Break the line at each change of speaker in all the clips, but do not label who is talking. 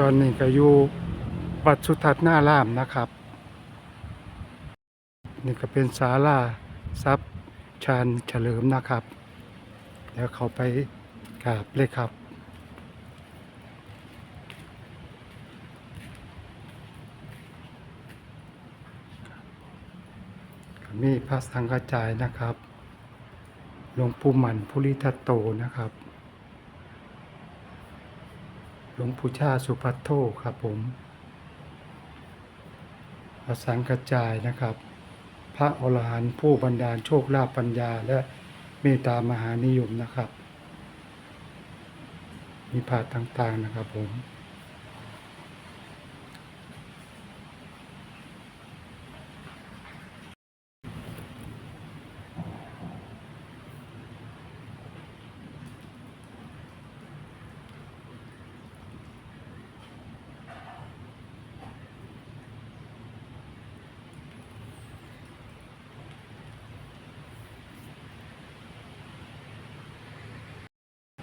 ตอนนี้ก็อยู่วัดสุทัศน์หน้ารามนะครับ นี่ก็เป็นศาลาทรัพย์ชาญเฉลิมนะครับ เดี๋ยวเขาไปกราบเลยครับมีพระสังฆจายนะครับ หลวงปู่หมันภูริทัตโตนะครับ หลวงปู่ชาสุภัทโทครับผมอาสังฆจายนะครับ พระอรหันต์ผู้บันดาลโชคลาภปัญญาและเมตตามหานิยมนะครับ มีพาดต่างๆนะครับผม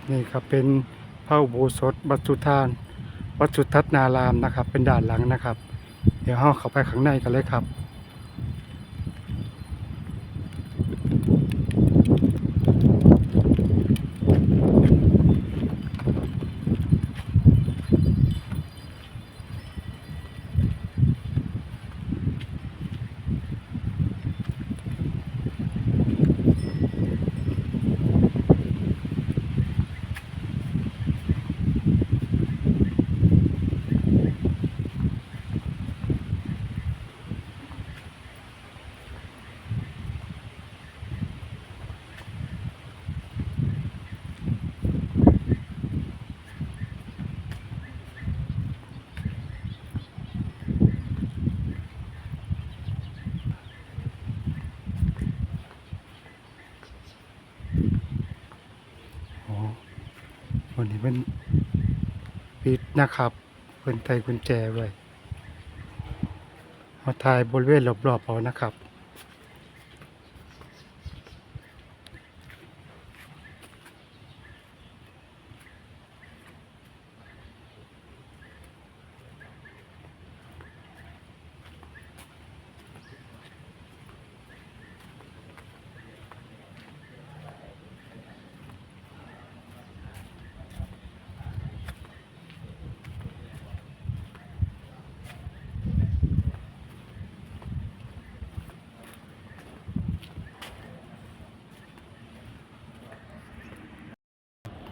นี่ครับเป็นพระอุโบสถวัดสุทาน วัดสุทัศนารามนะครับ เป็นด่านหลังนะครับ เดี๋ยวเราเข้าไปข้างในกันเลยครับ วันนี้เป็นปิดนะครับเพิ่นไทยกุญแจไว้เอาถ่ายบริเวณรอบๆเอานะครับ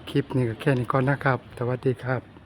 คลิปนี้ก็แค่นี้ก่อนนะครับ สวัสดีครับ